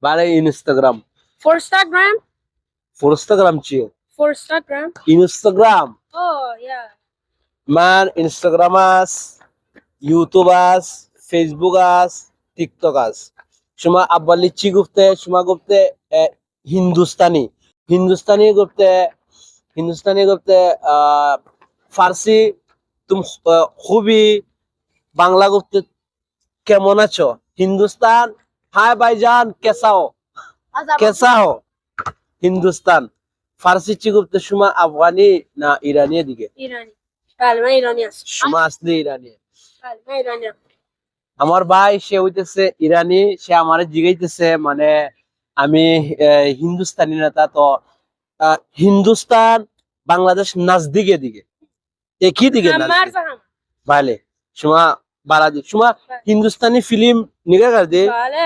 Bale Instagram. For Instagram? For Instagram chiyo. For Instagram? Instagram. Oh, yeah. Man, Instagram as, YouTube as, Facebook as, TikTok as. Shuma abbali chi gupte, shuma gupte eh, Hindustani. Hindustani gupte, Hindustani gupte uh, Farsi, tum uh, Hubi, Bangla gupte কেমন আছো? Hindustan? High ভাইজান কেসা হো Azab. কেসা হো হিন্দুস্তান। ফার্সি চি গপ্তে সুমা আফগানি না ইরানি দিকে. সুমা আসলে ইরানি. আমার ভাই সে হইতেছে ইরানি সে আমার জিগাইতেছে মানে আমি হিন্দুস্তানি নেতা তো হিন্দুস্তান বাংলাদেশ নাজদিকে দিকে একই দিকে ভালে নাজদিক Mərzəhəm. ভালে সুমা বালাদি সুমা হিন্দুস্তানি ফিল্ম নিগা করতে Bəli.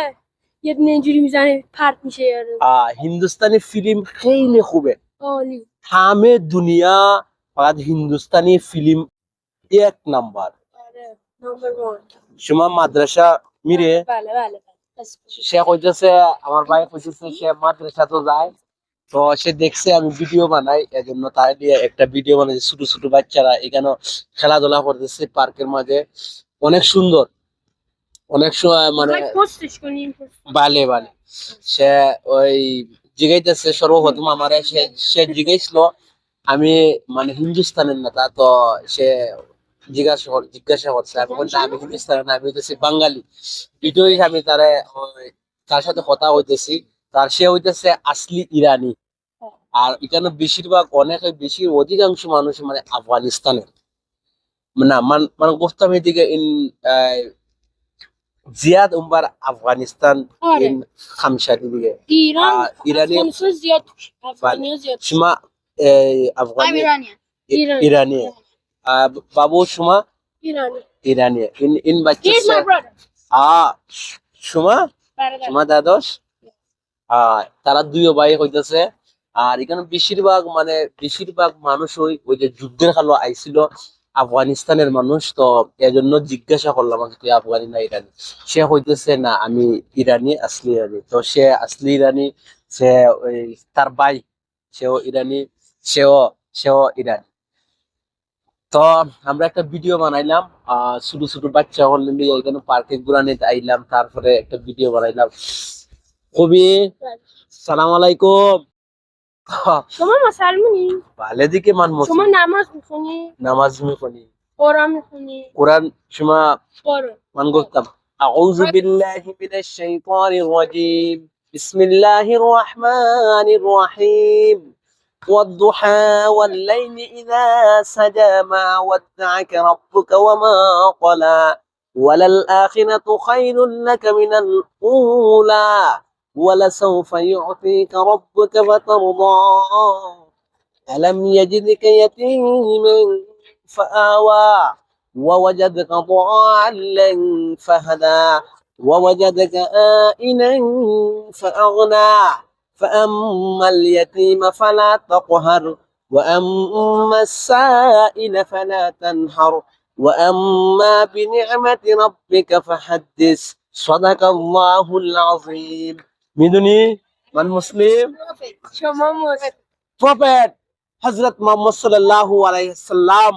7-ci ilimizdəni part میشه yarın. আহ Hindustani film خیلی خوبه Oli. همه دنیا فقط Hindustani film এক নাম্বার Bəli. Number 1. সুমা মাদ্রাসা মিরে Bəli, bəli. bəli. সে কইতেছে আমার ভাই কইতেছে সে মাদ্রাসা তো যায় তো সে দেখছে আমি ভিডিও বানাই এজন্য তার দিয়ে একটা ভিডিও বানাইছে ছোট ছোট বাচ্চারা এখানে খেলাধুলা করতেছে পার্কের মাঝে অনেক সুন্দর। অনেক সময় মানে বালে বালে। সে ওই জিগাইতেছে সর্বপ্রথম আমার সে জিগাইছিল। আমি মানে হিন্দুস্থানের নেতা তো সে জিজ্ঞাসা জিজ্ঞাসা করছে আমি আমি হিন্দুস্তানের আমি হইতেছি বাঙালি। এটাই আমি তারে তার সাথে কথা হইতেছি তার সে হইতেছে আসলি ইরানি। আর এখানে বেশিরভাগ অনেক বেশি অধিকাংশ মানুষ মানে আফগানিস্তানের। না আফগানিস্তান. ইরানি। বাবু Suma Irani in He's my brother. সুমা. সুমা আহ তারা দুইও ভাই হইতেছে। আর এখানে বেশিরভাগ মানে বেশিরভাগ মানুষ ওই ওই যে যুদ্ধের কালো আইছিল। আফগানিস্তানের মানুষ তো এজন্য জিজ্ঞাসা করলাম আমি তুই আফগানি না ইরানি? সে হইতেছে না, আমি ইরানি, আসলি ইরানি। তো সে আসলি ইরানি, সে তার ভাই, সেও ইরানি, সেও সেও ইরানি। তো আমরা একটা ভিডিও বানাইলাম আহ ছোট ছোট বাচ্চা হলে নিয়ে এখানে পার্কে ঘুরানিতে আইলাম, তারপরে একটা ভিডিও বানাইলাম। কবি, সালাম আলাইকুম। شما مسلمونی؟ ভালে দিকে মান شما نماز میخونی؟ নামাজ মিখনি قرآن میخونی؟ কোরআন شما قرآن من قلتم أعوذ بالله من الشيطان الرجيم بسم الله الرحمن الرحيم والضحى والليل إذا سجى ما ودعك ربك وما قلى وللآخرة خير لك من الأولى ولسوف يعطيك ربك فترضى. ألم يجدك يتيما فآوى ووجدك ضالا فهدى ووجدك آئلا فأغنى. فأما اليتيم فلا تقهر وأما السائل فلا تنهر وأما بنعمة ربك فحدث. صدق الله العظيم. মিদুনি মান মুসলিম? প্রফেট হজরত মোহাম্মদ সাল্লাহ আলাইসাল্লাম